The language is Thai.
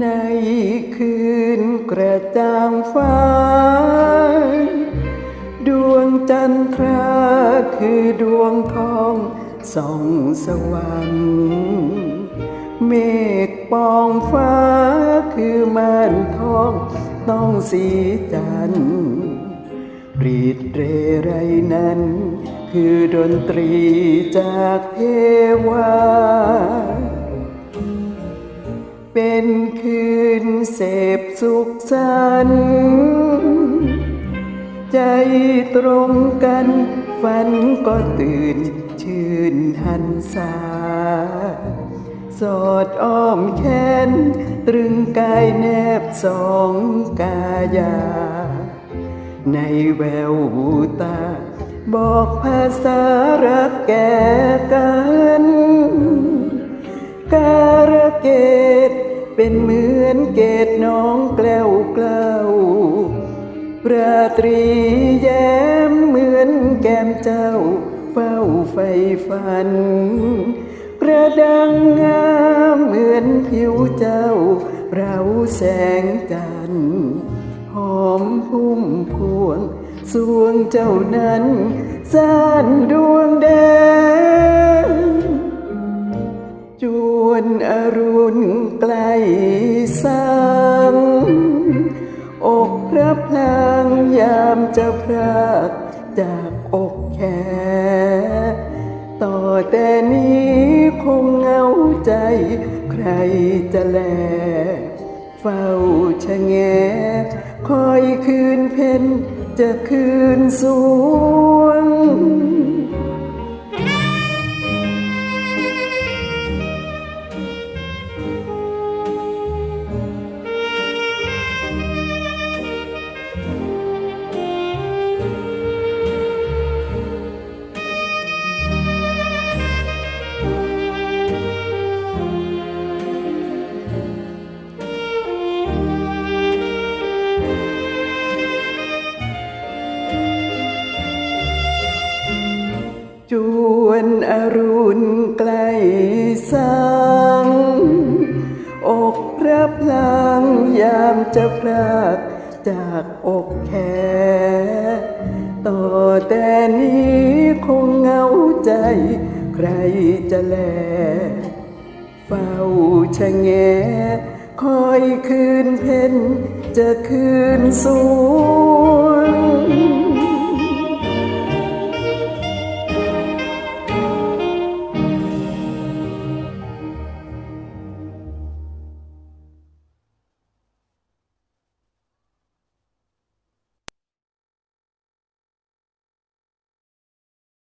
ในคืนกระจ่างฟ้า ดวงจันทราคือดวงทองส่องสวรรค์เมฆปองฟ้าคือม่านทองต้องสีจันทร์รีดเรไรนั้น คือดนตรีจากเทวา เป็นคืนเสพสุขสันใจตรงกันฝันก็ตื่นชื่นหันษาสอดอ้อมแขนตรึงกายแนบสองกายา ในแววหูตา บอกภาษารักแก่กัน เป็นเหมือนเกตน้องแกล้วกล้าวราตรีแย้มเหมือนแก้มเจ้า เฝ้าไฟฝันประดังงามเหมือนผิวเจ้า เราแสงจันทร์หอมพุ่มพวง สวงเจ้านั้นสานดวงแดง จวนอรุณใกล้สังอกพระพลางยามจะพรากจากอกแข ต่อแต่นี้คงเหงาใจ ใครจะแล เฝ้าชะแงคอยคืนเพ็ญจะคืนสวง วนอรุณใกลสัง อกพระพลางยามจะพรากจากอกแขต่อแต่นี้คงเหงาใจ ใครจะแล เฝ้าชะแงคอยคืนเพ็ญจะคืนสวง